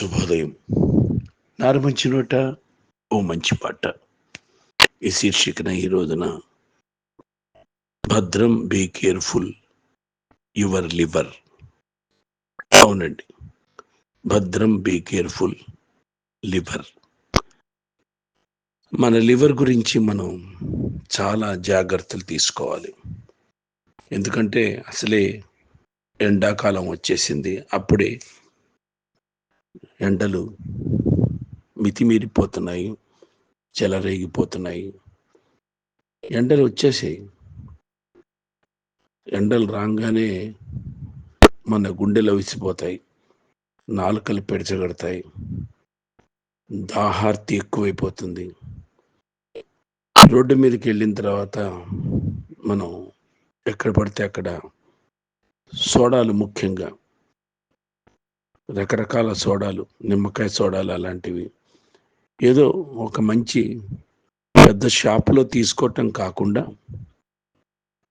శుభోదయం. నారు మంచి నోట ఓ మంచి పాట. ఈ శీర్షికన ఈ రోజున భద్రం బీ కేర్ఫుల్ యువర్ లివర్. అవునండి. భద్రం బీ కేర్ఫుల్ లివర్. మన లివర్ గురించి మనం చాలా జాగ్రత్తలు తీసుకోవాలి. ఎందుకంటే అసలే ఎండాకాలం వచ్చేసింది. అప్పుడే ఎండలు మితిమీరిపోతున్నాయి చెలరేగిపోతున్నాయి. ఎండలు వచ్చేసాయి. ఎండలు రాగానే మన గుండెలు విసిపోతాయి నాలుకలు పెడచగడతాయి దాహార్తి ఎక్కువైపోతుంది. రోడ్డు మీదకి వెళ్ళిన తర్వాత మనం ఎక్కడ పడితే అక్కడ సోడాలు ముఖ్యంగా రకరకాల సోడాలు నిమ్మకాయ సోడాలు అలాంటివి. ఏదో ఒక మంచి పెద్ద షాపులో తీసుకోవటం కాకుండా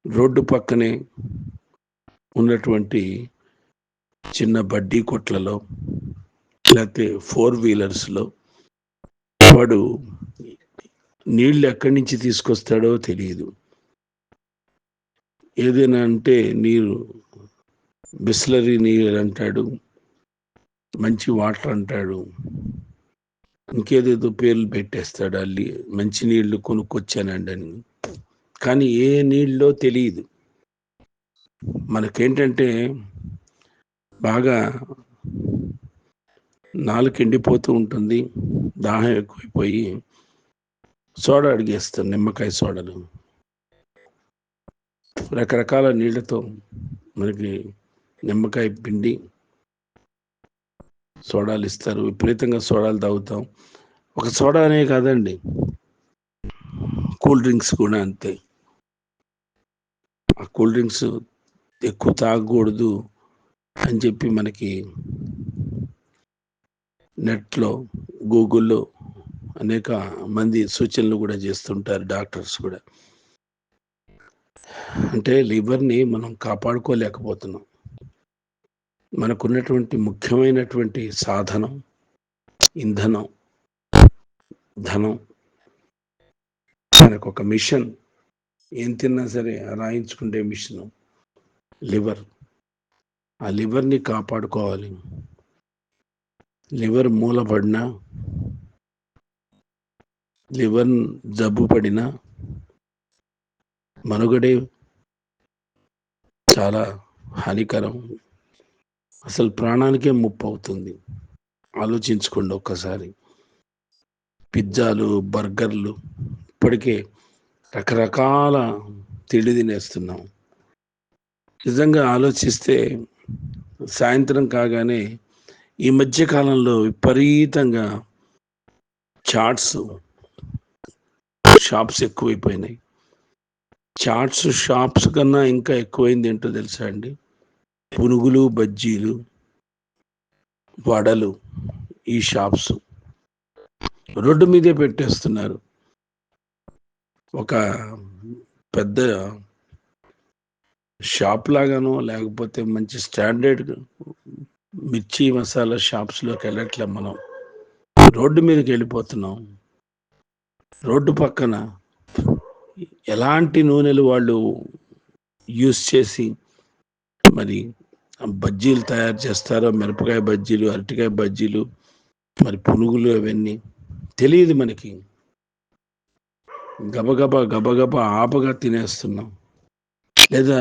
రోడ్డు పక్కనే ఉన్నటువంటి చిన్న బడ్డీ కొట్లలో లేకపోతే ఫోర్ వీలర్స్లో వాడు నీళ్ళు ఎక్కడి నుంచి తీసుకొస్తాడో తెలియదు. ఏదైనా అంటే నీరు బిస్లరీ నీరు అంటాడు. మంచి వాటర్ అంటాడు. ఇంకేదేదో పేర్లు పెట్టేస్తాడు అల్లి. మంచి నీళ్ళు కొనుక్కొచ్చానండి అని. కానీ ఏ నీళ్ళో తెలియదు మనకేంటంటే బాగా నాలుగు ఎండిపోతూ ఉంటుంది. దాహం ఎక్కువైపోయి సోడా అడిగేస్తాను నిమ్మకాయ సోడలు. రకరకాల నీళ్ళతో మనకి నిమ్మకాయ పిండి సోడాలు ఇస్తారు. విపరీతంగా సోడాలు తాగుతాం. ఒక సోడా అనే కాదండి. కూల్ డ్రింక్స్ కూడా అంతే. ఆ కూల్ డ్రింక్స్ ఎక్కువ తాగకూడదు అని చెప్పి మనకి నెట్లో గూగుల్లో అనేక మంది సూచనలు కూడా చేస్తుంటారు డాక్టర్స్ కూడా. అంటే లివర్ని మనం కాపాడుకోలేకపోతున్నాం. మనకున్నటువంటి ముఖ్యమైనటువంటి సాధనం ఇంధనం ధనం. మనకు ఒక మిషన్. ఏం తిన్నా సరే రాయించుకుంటే మిషన్. లివర్. ఆ లివర్ని కాపాడుకోవాలి. లివర్ మూలపడినా లివర్ జబ్బు పడినా మనుగడే చాలా హానికరం. అసలు ప్రాణానికే ముప్పు అవుతుంది. ఆలోచించుకోండి ఒక్కసారి. పిజ్జాలు బర్గర్లు ఇప్పటికే రకరకాల తిండి తినేస్తున్నాం. నిజంగా ఆలోచిస్తే సాయంత్రం కాగానే ఈ మధ్య కాలంలో విపరీతంగా చాట్స్ షాప్స్ ఎక్కువైపోయినాయి. చాట్స్ షాప్స్ కన్నా ఇంకా ఎక్కువైంది ఏంటో తెలుసా అండి? పునుగులు బజ్జీలు వడలు ఈ షాప్స్ రోడ్డు మీదే పెట్టేస్తున్నారు. ఒక పెద్ద షాప్ లాగానో లేకపోతే మంచి స్టాండర్డ్ మిర్చి మసాలా షాప్స్లోకి వెళ్ళట్లే మనం. రోడ్డు మీదకి వెళ్ళిపోతున్నాం. రోడ్డు పక్కన ఎలాంటి నూనెలు వాళ్ళు యూస్ చేసి మరి బజ్జీలు తయారు చేస్తారో మిరపకాయ బజ్జీలు అరటికాయ బజ్జీలు మరి పునుగులు అవన్నీ తెలియదు మనకి. గబగబా గబగబా ఆపగా తినేస్తున్నాం. లేదా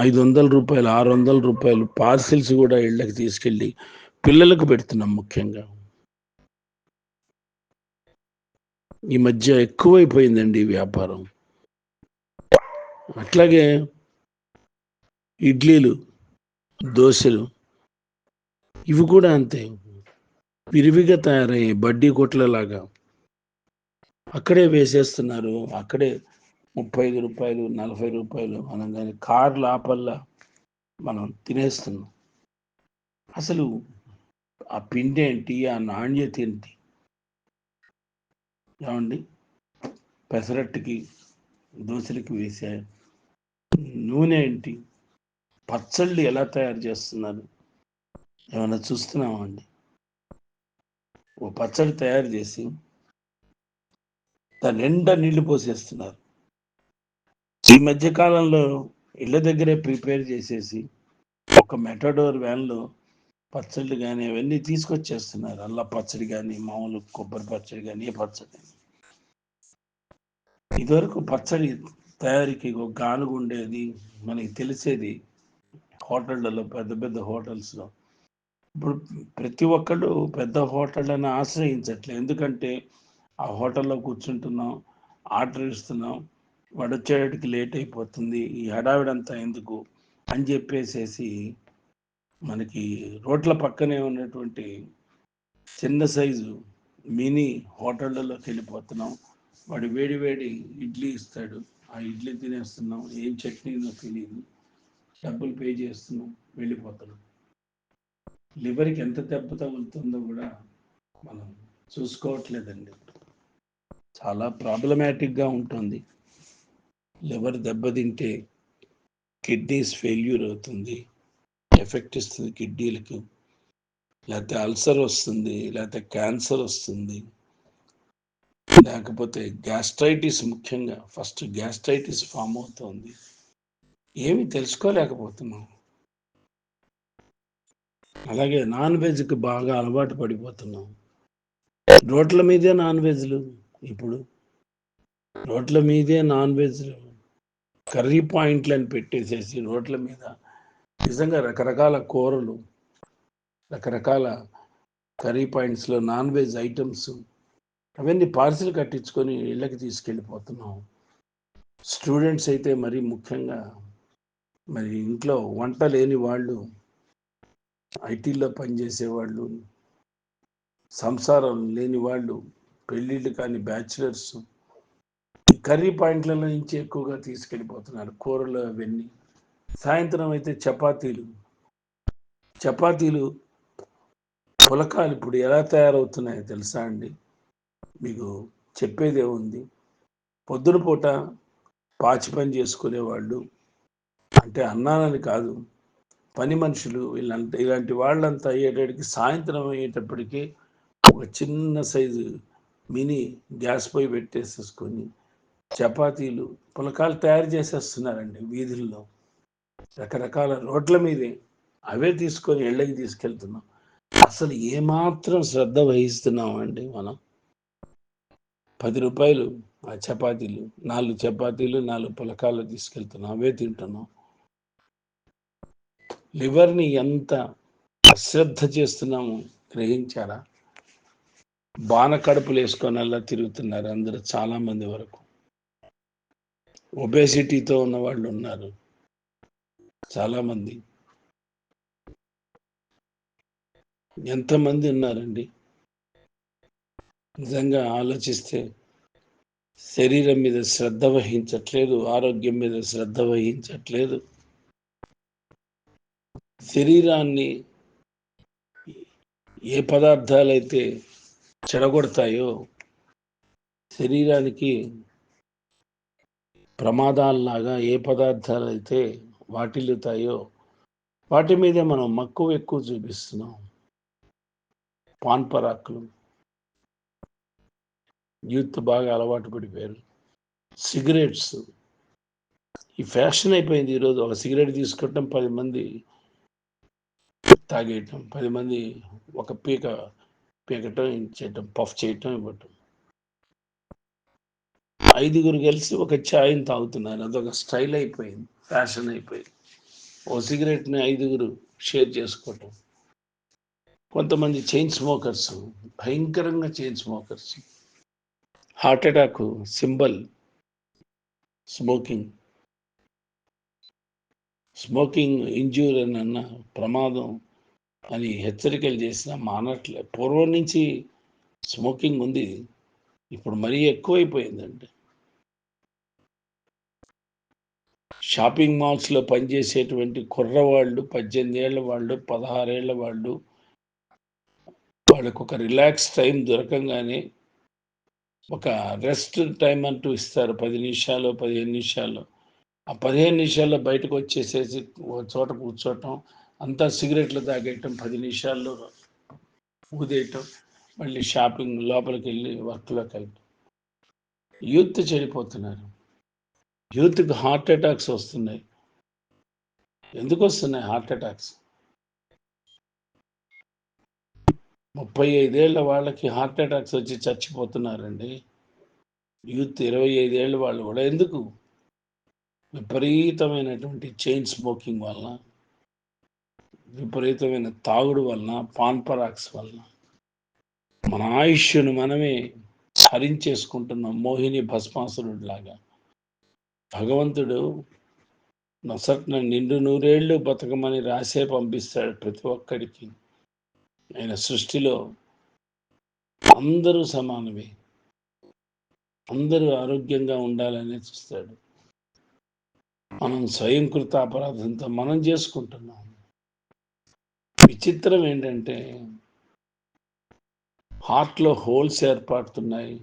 ఐదు వందల రూపాయలు ఆరు వందల రూపాయలు పార్సిల్స్ కూడా ఇళ్ళకి తీసుకెళ్ళి పిల్లలకు పెడుతున్నాం ముఖ్యంగా. ఈ మధ్య ఎక్కువైపోయిందండి వ్యాపారం. అట్లాగే ఇడ్లీలు. దోశలు. ఇవి కూడా అంతే. విరివిగా తయారయ్యాయి బడ్డీ కొట్లలాగా. అక్కడే వేసేస్తున్నారు. అక్కడే ముప్పై ఐదు రూపాయలు నలభై రూపాయలు మనం దాని కార్లు ఆపల్లా మనం తినేస్తున్నాం. అసలు ఆ పిండి ఏంటి? ఆ నాణ్యత ఏంటి? ఏమండి? పెసరట్టుకి దోశలకి వేసే నూనె ఏంటి? పచ్చళ్ళు ఎలా తయారు చేస్తున్నారు? ఏమైనా చూస్తున్నామా అండి? ఓ పచ్చడి తయారు చేసి దాని నిండా నీళ్ళు పోసేస్తున్నారు. ఈ మధ్య కాలంలో ఇళ్ళ దగ్గరే ప్రిపేర్ చేసేసి ఒక మెటాడోర్ వ్యాన్లో పచ్చళ్ళు కానీ అవన్నీ తీసుకొచ్చేస్తున్నారు. అల్ల పచ్చడి కానీ మామూలు కొబ్బరి పచ్చడి కానీ ఏ పచ్చడి ఇదివరకు పచ్చడి తయారీకి ఒక గానుగు ఉండేది మనకి తెలిసేది హోటళ్ళలో పెద్ద పెద్ద హోటల్స్లో. ఇప్పుడు ప్రతి ఒక్కళ్ళు పెద్ద హోటళ్ళని ఆశ్రయించట్లేదు ఎందుకంటే ఆ హోటల్లో కూర్చుంటున్నాం ఆర్డర్ ఇస్తున్నాం వాడు వచ్చేటికి లేట్ అయిపోతుంది ఈ హడావిడంతా ఎందుకు అని చెప్పేసేసి మనకి రోడ్ల పక్కనే ఉన్నటువంటి చిన్న సైజు మినీ హోటళ్ళలోకి వెళ్ళిపోతున్నాం. వాడు వేడి వేడి ఇడ్లీ ఇస్తాడు. ఆ ఇడ్లీ తినేస్తున్నాం. ఏం చట్నీనో తెలియదు డబ్బులు పే చేస్తున్నాం వెళ్ళిపోతున్నాం. లివర్కి ఎంత దెబ్బ తగులుతుందో కూడా మనం చూసుకోవట్లేదండి. చాలా ప్రాబ్లమాటిక్గా ఉంటుంది. లివర్ దెబ్బతింటే కిడ్నీస్ ఫెయిల్యూర్ అవుతుంది ఎఫెక్ట్ ఇస్తుంది కిడ్నీలకు. లేకపోతే అల్సర్ వస్తుంది లేకపోతే క్యాన్సర్ వస్తుంది. లేకపోతే గ్యాస్ట్రైటిస్ ముఖ్యంగా ఫస్ట్ గ్యాస్ట్రైటిస్ ఫామ్ అవుతుంది. ఏమి తెలుసుకోలేకపోతున్నాం. అలాగే నాన్ వెజ్కి బాగా అలవాటు పడిపోతున్నాం. రోడ్ల మీదే నాన్ వెజ్లు ఇప్పుడు. రోడ్ల మీదే నాన్ వెజ్లు. కర్రీ పాయింట్లు అని పెట్టేసేసి రోడ్ల మీద నిజంగా రకరకాల కూరలు రకరకాల కర్రీ పాయింట్స్లో నాన్ వెజ్ ఐటమ్స్ అవన్నీ పార్సిల్ కట్టించుకొని ఇళ్ళకి తీసుకెళ్ళిపోతున్నాం. స్టూడెంట్స్ అయితే మరీ ముఖ్యంగా మరి ఇంట్లో వంట లేని వాళ్ళు ఐటీలో పనిచేసేవాళ్ళు సంసారం లేని వాళ్ళు పెళ్ళిళ్ళు కానీ బ్యాచులర్స్ ఈ కర్రీ పాయింట్లలో నుంచి ఎక్కువగా తీసుకెళ్ళిపోతున్నారు కూరలు అవన్నీ. సాయంత్రం అయితే చపాతీలు. చపాతీలు పులకాలు ఇప్పుడు ఎలా తయారవుతున్నాయో తెలుసా అండి? మీకు చెప్పేదే ఉంది. పొద్దున పూట పాచి పని చేసుకునేవాళ్ళు అంటే అన్నానని కాదు. పని మనుషులు వీళ్ళంతా ఇలాంటి వాళ్ళంతా అయ్యేటప్పటికి సాయంత్రం అయ్యేటప్పటికి ఒక చిన్న సైజు మినీ గ్యాస్ పొయ్యి పెట్టేసేసుకొని చపాతీలు పులకాలు తయారు చేసేస్తున్నారండి వీధుల్లో. రకరకాల రోడ్ల మీదే. అవే తీసుకొని ఇళ్ళకి తీసుకెళ్తున్నాం. అసలు ఏమాత్రం శ్రద్ధ వహిస్తున్నాం అండి మనం. పది రూపాయలు ఆ చపాతీలు నాలుగు చపాతీలు నాలుగు పులకాలు తీసుకెళ్తున్నాం. అవే తింటున్నాం. లివర్ని ఎంత అశ్రద్ధ చేస్తున్నాము గ్రహించారా? బాణ కడుపులు వేసుకొని అలా తిరుగుతున్నారు అందరూ చాలా మంది వరకు. ఒబేసిటీతో ఉన్న వాళ్ళు ఉన్నారు చాలామంది. ఎంతమంది ఉన్నారండి? నిజంగా ఆలోచిస్తే శరీరం మీద శ్రద్ధ వహించట్లేదు ఆరోగ్యం మీద శ్రద్ధ వహించట్లేదు. శరీరాన్ని ఏ పదార్థాలైతే చెడగొడతాయో శరీరానికి ప్రమాదాలలాగా ఏ పదార్థాలు అయితే వాటిల్లుతాయో వాటి మీదే మనం మక్కువ ఎక్కువ చూపిస్తున్నాం. పాన్ పరాకులు యూత్ బాగా అలవాటు పడిపోయారు. సిగరెట్స్. ఈ ఫ్యాషన్ అయిపోయింది ఈరోజు. ఒక సిగరెట్ తీసుకోవటం పది మంది తాగేయటం పది మంది ఒక పీక పీకటం చేయటం పఫ్ చేయటం ఇవ్వటం. ఐదుగురు కలిసి ఒక ఛాయ్ని తాగుతున్నారు. అదొక స్టైల్ అయిపోయింది ఫ్యాషన్ అయిపోయింది. ఓ సిగరెట్ని ఐదుగురు షేర్ చేసుకోవటం. కొంతమంది చైన్ స్మోకర్స్ భయంకరంగా chain smokers. Heart attack symbol smoking. Smoking injure అని అన్న ప్రమాదం. అని హెచ్చరికలు చేసిన మానట్లే. పూర్వం నుంచి స్మోకింగ్ ఉంది. ఇప్పుడు మరీ ఎక్కువైపోయిందండి. షాపింగ్ మాల్స్లో పనిచేసేటువంటి కుర్రవాళ్ళు పద్దెనిమిది ఏళ్ళ వాళ్ళు పదహారేళ్ళ వాళ్ళు వాళ్ళకు ఒక రిలాక్స్ టైం దొరకంగానే ఒక రెస్ట్ టైం అంటూ ఇస్తారు. పది నిమిషాలు పదిహేను నిమిషాలు. ఆ పదిహేను నిమిషాల్లో బయటకు వచ్చేసేసి ఒక చోట కూర్చోటం అంతా సిగరెట్లు తాగేయటం పది నిమిషాల్లో ఊదేయటం మళ్ళీ షాపింగ్ లోపలికి వెళ్ళి వర్క్లోకి వెళ్ళటం. యూత్ చెడిపోతున్నారు. యూత్కి హార్ట్ అటాక్స్ వస్తున్నాయి. ఎందుకు వస్తున్నాయి హార్ట్ అటాక్స్ ముప్పై ఐదేళ్ళ వాళ్ళకి హార్ట్ అటాక్స్ వచ్చి చచ్చిపోతున్నారండి. యూత్ ఇరవై ఐదేళ్ళ వాళ్ళు కూడా ఎందుకు? విపరీతమైనటువంటి చైన్ స్మోకింగ్ వల్ల విపరీతమైన తాగుడు వలన పాన్ పరాక్స్ వలన మన ఆయుష్ను మనమే హరించేసుకుంటున్నాం మోహిని భస్మాసురుడు లాగా భగవంతుడు నొసట్న నిండు నూరేళ్ళు బతకమని రాసే పంపిస్తాడు ప్రతి ఒక్కడికి. ఆయన సృష్టిలో అందరూ సమానమే. అందరూ ఆరోగ్యంగా ఉండాలని చూస్తాడు. మనం స్వయంకృత అపరాధంతో మనం చేసుకుంటున్నాం. విచిత్రం ఏంటంటే హార్ట్లో హోల్స్ ఏర్పడుతున్నాయి.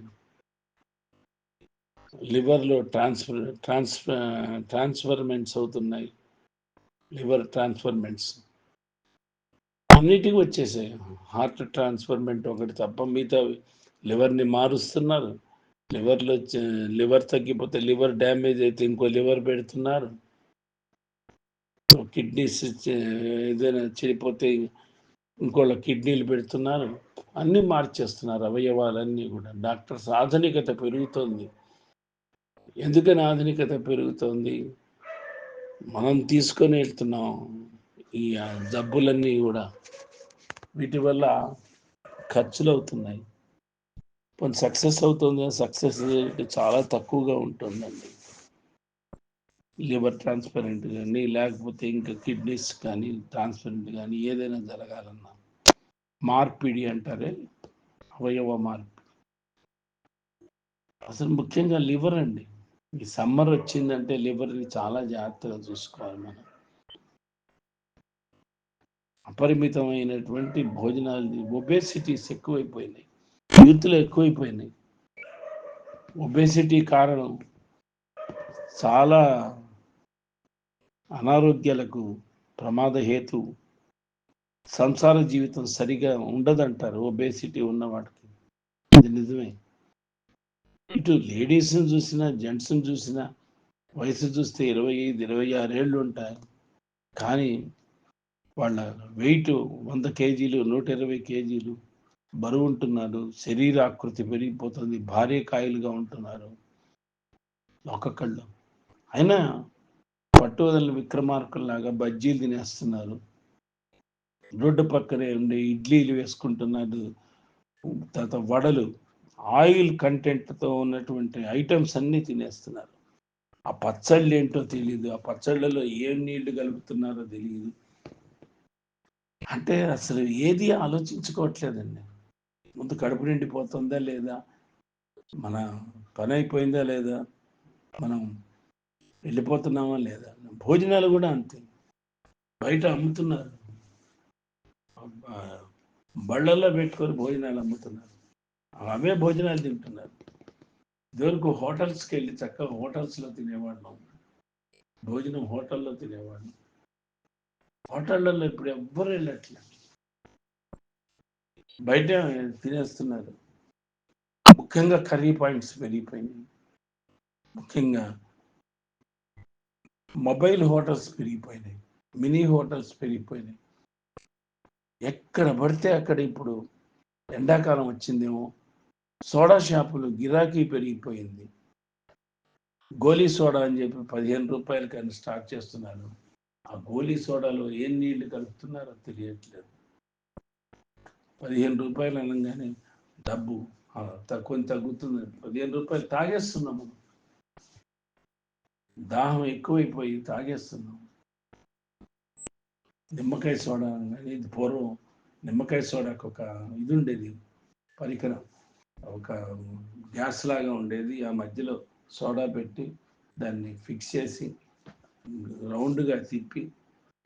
లివర్లో ట్రాన్స్ఫర్ ట్రాన్స్ఫర్ ట్రాన్స్ఫర్మెంట్స్ అవుతున్నాయి. Liver transplants. అన్నిటికీ వచ్చేసాయి. హార్ట్ ట్రాన్స్ఫర్మెంట్ ఒకటి తప్ప మిగతా లివర్ని మారుస్తున్నారు. లివర్లో లివర్ తగ్గిపోతే లివర్ డ్యామేజ్ అయితే ఇంకో లివర్ పెడుతున్నారు. కిడ్నీస్ ఏదైనా చెడిపోతే ఇంకోళ్ళ కిడ్నీలు పెడుతున్నారు. అన్నీ మార్చేస్తున్నారు అవయవాలన్నీ కూడా. డాక్టర్స్ ఆధునికత పెరుగుతోంది. ఎందుకని ఆధునికత పెరుగుతోంది? మనం తీసుకొని వెళ్తున్నాం. ఈ జబ్బులన్నీ కూడా. వీటి వల్ల ఖర్చులు అవుతున్నాయి కొంత సక్సెస్ అవుతుంది. సక్సెస్ చాలా తక్కువగా ఉంటుందండి. లివర్ ట్రాన్స్పరెంట్ కానీ లేకపోతే ఇంకా కిడ్నీస్ కానీ ట్రాన్స్పరెంట్ కానీ ఏదైనా జరగాలన్నా మార్పిడి అంటారే అవయవ మార్పిడి. అసలు ముఖ్యంగా లివర్ అండి. ఈ సమ్మర్ వచ్చిందంటే లివర్ని చాలా జాగ్రత్తగా చూసుకోవాలి మనం. అపరిమితమైనటువంటి భోజనాలు ఒబేసిటీస్ ఎక్కువైపోయినాయి. యూత్లో ఎక్కువైపోయినాయి. ఒబేసిటీ కారణం చాలా అనారోగ్యాలకు ప్రమాద హేతు సంసార జీవితం సరిగా ఉండదంటారు. ఒబేసిటీ ఉన్న వాటికి. ఇది నిజమే. ఇటు లేడీస్ని చూసినా జెంట్స్ని చూసినా వయసు చూస్తే ఇరవై ఐదు ఇరవై ఆరేళ్ళు ఉంటాయి. కానీ వాళ్ళ వెయిట్ వంద కేజీలు నూట ఇరవై కేజీలు బరువు ఉంటున్నారు శరీరాకృతి పెరిగిపోతుంది. భారీ కాయలుగా ఉంటున్నారు. ఒక్కొక్కళ్ళు అయినా పట్టువదల విక్రమార్కుల్లాగా బజ్జీలు తినేస్తున్నారు. రోడ్డు పక్కనే ఉండే ఇడ్లీలు వేసుకుంటున్నారు. తర్వాత వడలు ఆయిల్ కంటెంట్తో ఉన్నటువంటి ఐటమ్స్ అన్నీ తినేస్తున్నారు. ఆ పచ్చళ్ళు ఏంటో తెలియదు ఆ పచ్చళ్ళలో ఏం నీళ్ళు కలుపుతున్నారో తెలియదు అంటే అసలు ఏది ఆలోచించుకోవట్లేదండి. ముందు కడుపు నిండిపోతుందా లేదా? మన పని అయిపోయిందా లేదా? మనం వెళ్ళిపోతున్నామా లేదా? భోజనాలు కూడా అంతే. బయట అమ్ముతున్నారు. బళ్ళల్లో పెట్టుకొని భోజనాలు అమ్ముతున్నారు. అవే భోజనాలు తింటున్నారు. ఇదివరకు హోటల్స్కి వెళ్ళి చక్కగా హోటల్స్లో తినేవాళ్ళం. భోజనం హోటల్లో తినేవాళ్ళం. హోటళ్ళల్లో ఇప్పుడు ఎవ్వరు వెళ్ళట్లేదు బయట తినేస్తున్నారు. ముఖ్యంగా కర్రీ పాయింట్స్ పెరిగిపోయినాయి. ముఖ్యంగా మొబైల్ హోటల్స్ పెరిగిపోయినాయి. మినీ హోటల్స్ పెరిగిపోయినాయి. ఎక్కడ పడితే అక్కడ ఇప్పుడు ఎండాకాలం వచ్చిందేమో సోడా షాపులు గిరాకీ పెరిగిపోయింది. గోలీ సోడా అని చెప్పి పదిహేను రూపాయలకి అని స్టార్ట్ చేస్తున్నారు ఆ గోలీ సోడాలో ఏం నీళ్ళు కలుపుతున్నారో తెలియట్లేదు. పదిహేను రూపాయలు అనగానే డబ్బు తక్కువ తగ్గుతుంది. పదిహేను రూపాయలు తాగేస్తున్నాం మనం దాహం ఎక్కువైపోయి తాగేస్తున్నాం. నిమ్మకాయ సోడా అనేది ఇది పూర్వం నిమ్మకాయ సోడాకు ఒక ఇది ఉండేది పరికరం. ఒక గ్యాస్ లాగా ఉండేది. ఆ మధ్యలో సోడా పెట్టి దాన్ని ఫిక్స్ చేసి రౌండ్గా తిప్పి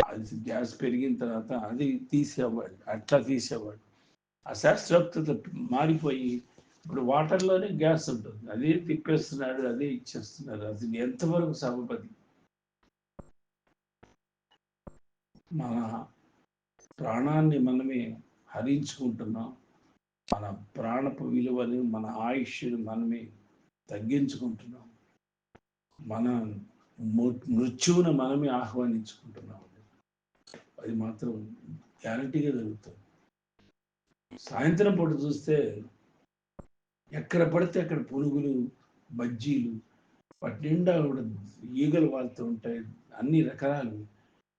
అది గ్యాస్ పెరిగిన తర్వాత అది తీసేవాడు అట్లా తీసేవాడు. ఆ శాస్త్రోక్త మారిపోయి ఇప్పుడు వాటర్లోనే గ్యాస్ ఉంటుంది. అదే తిప్పేస్తున్నాడు అదే ఇచ్చేస్తున్నారు అది ఎంతవరకు సభపతి మన ప్రాణాన్ని మనమే హరించుకుంటున్నాం. మన ప్రాణపు విలువని మన ఆయుష్ని మనమే తగ్గించుకుంటున్నాం. మన ము- మృత్యువును మనమే ఆహ్వానించుకుంటున్నాం. అది మాత్రం గ్యారంటీగా జరుగుతుంది. సాయంత్రం పూట చూస్తే ఎక్కడ పడితే అక్కడ పురుగులు బజ్జీలు వాటి నిండా కూడా ఈగలు వాళ్తూ ఉంటాయి. అన్ని రకాలు.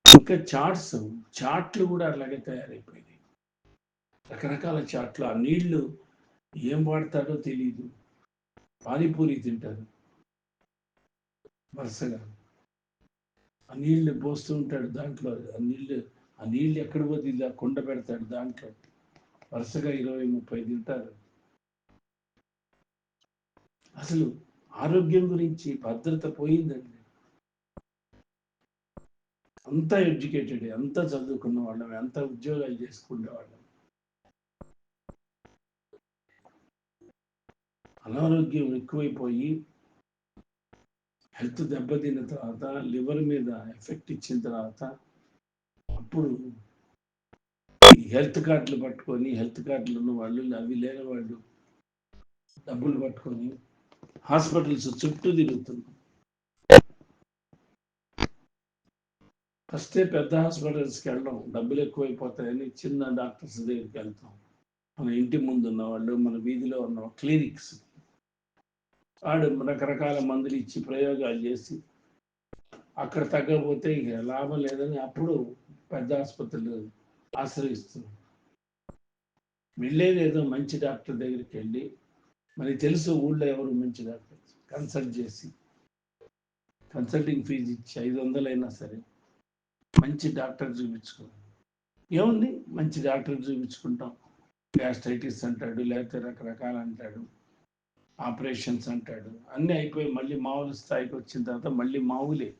ఇంకా చాట్స్ చాట్లు కూడా అలాగే తయారైపోయినాయి. రకరకాల చాట్లు. ఆ నీళ్ళు ఏం వాడతాడో తెలియదు పానీపూరి తింటారు. వరుసగా. ఆ నీళ్ళు పోస్తూ ఉంటాడు దాంట్లో. ఆ నీళ్ళు ఆ నీళ్ళు ఎక్కడ పోతే ఆ కుండ పెడతాడు దాంట్లో. వరుసగా ఇరవై ముప్పై తింటారు. అసలు ఆరోగ్యం గురించి భద్రత పోయిందండి. అంతా ఎడ్యుకేటెడ్ అంతా చదువుకున్న వాళ్ళం అంతా ఉద్యోగాలు చేసుకునే వాళ్ళం. అనారోగ్యం ఎక్కువైపోయి హెల్త్ దెబ్బతిన్న తర్వాత లివర్ మీద ఎఫెక్ట్ ఇచ్చిన తర్వాత అప్పుడు హెల్త్ కార్డులు పట్టుకొని హెల్త్ కార్డులు ఉన్న వాళ్ళు అవి లేని వాళ్ళు డబ్బులు పట్టుకొని హాస్పిటల్స్ చుట్టూ తిరుగుతున్నాం. ఫస్టే పెద్ద హాస్పిటల్స్కి వెళ్ళడం డబ్బులు ఎక్కువైపోతాయని చిన్న డాక్టర్స్ దగ్గరికి వెళ్తాం. మన ఇంటి ముందు ఉన్న వాళ్ళు మన వీధిలో ఉన్న క్లినిక్స్. వాడు రకరకాల మందులు ఇచ్చి ప్రయోగాలు చేసి అక్కడ తగ్గకపోతే ఇక లాభం లేదని అప్పుడు పెద్ద ఆసుపత్రులు ఆశ్రయిస్తున్నాం. వెళ్ళేది ఏదో మంచి డాక్టర్ దగ్గరికి వెళ్ళి మనకి తెలుసు ఊళ్ళో ఎవరు మంచి డాక్టర్ కన్సల్ట్ చేసి కన్సల్టింగ్ ఫీజు ఇచ్చి ఐదు వందలైనా సరే మంచి డాక్టర్ చూపించుకో ఏముంది? మంచి డాక్టర్ చూపించుకుంటాం. గ్యాస్ట్రైటిస్ అంటాడు లేకపోతే రకరకాలు అంటాడు ఆపరేషన్స్ అంటాడు. అన్నీ అయిపోయి మళ్ళీ మామూలు స్థాయికి వచ్చిన తర్వాత మళ్ళీ మామూలే.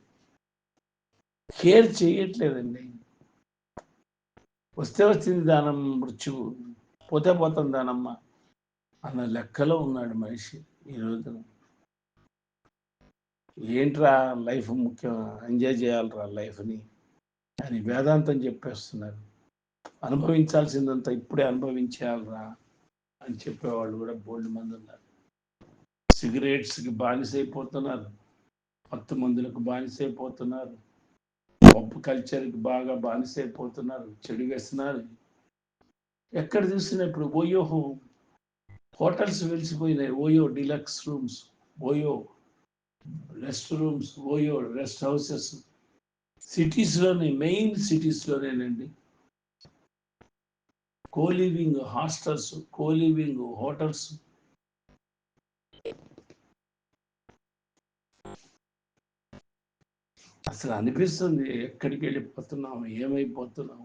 కేర్ చేయట్లేదండి. వస్తే వచ్చింది దానం మృత్యువు పోతే పోతుంది దానమ్మ. అన్న లెక్కలో ఉన్నాడు మనిషి ఈ రోజున ఏంట్రా లైఫ్ ముఖ్యం? ఎంజాయ్ చేయాలిరా లైఫ్ని అని వేదాంతం చెప్పేస్తున్నారు. అనుభవించాల్సిందంతా ఇప్పుడే అనుభవించేయాలిరా అని చెప్పేవాళ్ళు కూడా బోల్డ్ మంది ఉన్నారు. సిగరెట్స్కి బానిసైపోతున్నారు. పత్తు మందులకు బానిసైపోతున్నారు. పప్పు కల్చర్కి బాగా బానిసైపోతున్నారు. చెడు వేస్తున్నారు. ఎక్కడ చూసినా ఇప్పుడు ఓయోహో hotels వెలిసిపోయినాయి. OYO deluxe rooms OYO rest rooms OYO rest houses. సిటీస్లోనే main సిటీస్లోనేనండి కోలివింగ్ హాస్టల్స్ కోలివింగ్ హోటల్స్ అసలు అనిపిస్తుంది ఎక్కడికి వెళ్ళిపోతున్నాం ఏమైపోతున్నాం.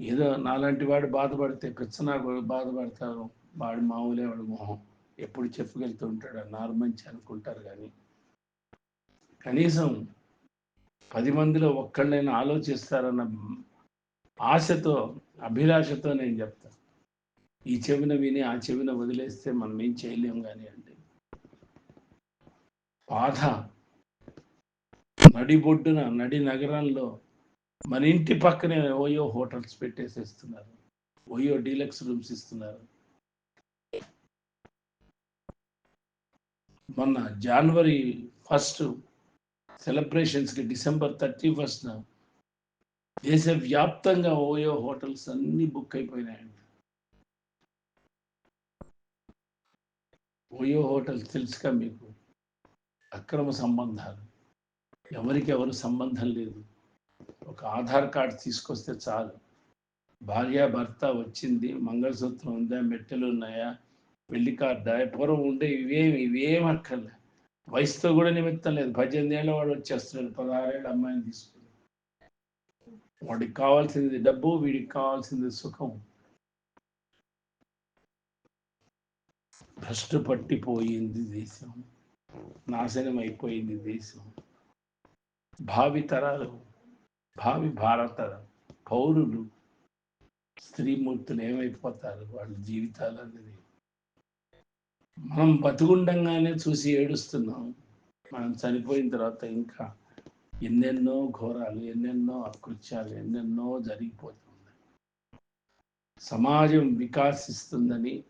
ఏదో నాలాంటి వాడు బాధపడితే పిచ్చనా బాధపడతారు. వాడు మామూలే వాడు మొహం. ఎప్పుడు చెప్పుకెళ్తూ ఉంటాడు. నార్మంచి అనుకుంటారు కానీ. కనీసం పది మందిలో ఒక్కళ్ళైనా ఆలోచిస్తారన్న ఆశతో అభిలాషతో నేను చెప్తాను ఈ చెవిన విని ఆ చెవిన వదిలేస్తే మనం ఏం చేయలేం కానీ అండి. బాధ. నడిబొడ్డున నడి నగరంలో మన ఇంటి పక్కనే ఓయో హోటల్స్ పెట్టేసేస్తున్నారు. ఓయో డీలక్స్ రూమ్స్ ఇస్తున్నారు. మొన్న జనవరి ఫస్ట్ సెలబ్రేషన్స్కి డిసెంబర్ థర్టీ ఫస్ట్న దేశవ్యాప్తంగా ఓయో హోటల్స్ అన్నీ బుక్ అయిపోయినాయండి ఓయో హోటల్స్ తెలుసుగా మీకు? అక్రమ సంబంధాలు. ఎవరికి ఎవరు సంబంధం లేదు. ఒక ఆధార్ కార్డు తీసుకొస్తే చాలు. భార్య భర్త వచ్చింది మంగళసూత్రం ఉందా మెట్టెలు ఉన్నాయా పెళ్ళి కార్డా పూర్వం ఉండే ఇవేమి ఇవేం అక్కర్లే. వయసుతో కూడా నిమిత్తం లేదు. పద్దెనిమిది ఏళ్ళ వాడు వచ్చేస్తున్నాడు పదహారేళ్ళ అమ్మాయిని తీసుకుని. వాడికి కావాల్సింది డబ్బు వీడికి కావాల్సింది సుఖం. భ్రష్టు పట్టిపోయింది దేశం. నాశనం అయిపోయింది దేశం. భావి తరాలు భావి భారత పౌరులు స్త్రీమూర్తులు ఏమైపోతారు? వాళ్ళ జీవితాలు అనేది మనం బతుకుండంగానే చూసి ఏడుస్తున్నాం. మనం చనిపోయిన తర్వాత ఇంకా ఎన్నెన్నో ఘోరాలు ఎన్నెన్నో అకృత్యాలు ఎన్నెన్నో జరిగిపోతుంది. సమాజం వికాసిస్తుందని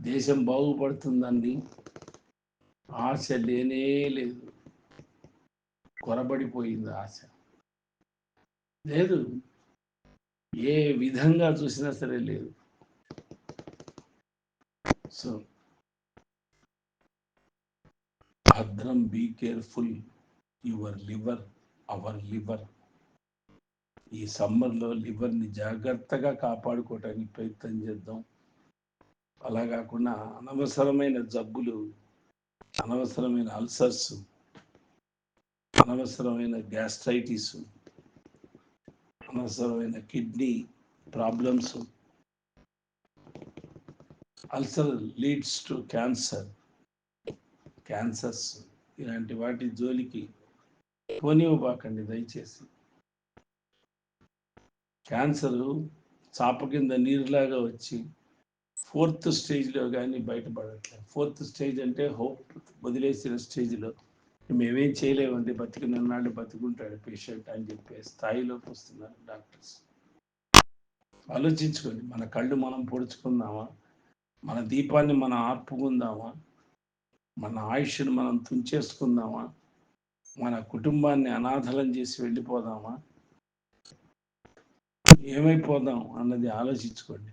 దేశం బాగుపడుతుందని ఆశ లేనే లేదు. కొరబడిపోయింది ఆశ. లేదు. ఏ విధంగా చూసినా సరే లేదు. సో భద్రం be careful your liver our liver ఈ సమ్మర్లో లివర్ని జాగ్రత్తగా కాపాడుకోవటానికి ప్రయత్నం చేద్దాం. అలా కాకుండా అనవసరమైన జబ్బులు అనవసరమైన అల్సర్స్ అనవసరమైన గ్యాస్ట్రైటిస్ అనవసరమైన kidney problems. Ulcer leads to cancer. Cancers. ఇలాంటి వాటి జోలికి పోనివ్వబాకండి దయచేసి. క్యాన్సరు చాప కింద నీరులాగా వచ్చి ఫోర్త్ స్టేజ్లో కానీ బయటపడట్లేదు. ఫోర్త్ స్టేజ్ అంటే హోప్ వదిలేసిన స్టేజ్లో. మేమేం చేయలేమండి బతికినన్నాళ్ళు బతుకుంటాడు పేషెంట్ అని చెప్పే స్థాయిలోకి వస్తున్నారు డాక్టర్స్. ఆలోచించుకోండి మన కళ్ళు మనం పొడుచుకుందామా? మన దీపాన్ని మనం ఆర్పుకుందామా? మన ఆయుష్ను మనం తుంచేసుకుందామా? మన కుటుంబాన్ని అనాథలం చేసి వెళ్ళిపోదామా? ఏమైపోదాం అన్నది ఆలోచించుకోండి.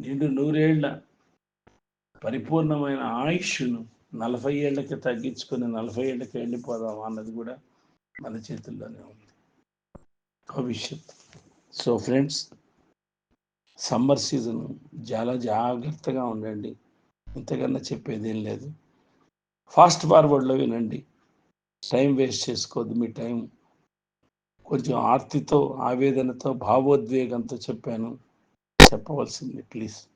నిండు నూరేళ్ళ పరిపూర్ణమైన ఆయుష్ను నలభై ఏళ్ళకి తగ్గించుకొని నలభై ఏళ్ళకి వెళ్ళిపోదాం అన్నది కూడా మన చేతుల్లోనే ఉంది. భవిష్యత్. సో ఫ్రెండ్స్ సమ్మర్ సీజన్ చాలా జాగ్రత్తగా ఉండండి. ఇంతకన్నా చెప్పేది ఏం లేదు. ఫాస్ట్ ఫార్వర్డ్లో వినండి. టైం వేస్ట్ చేసుకోవద్దు. మీ టైం కొంచెం ఆర్తితో ఆవేదనతో భావోద్వేగంతో చెప్పాను. చెప్పవలసింది ప్లీజ్.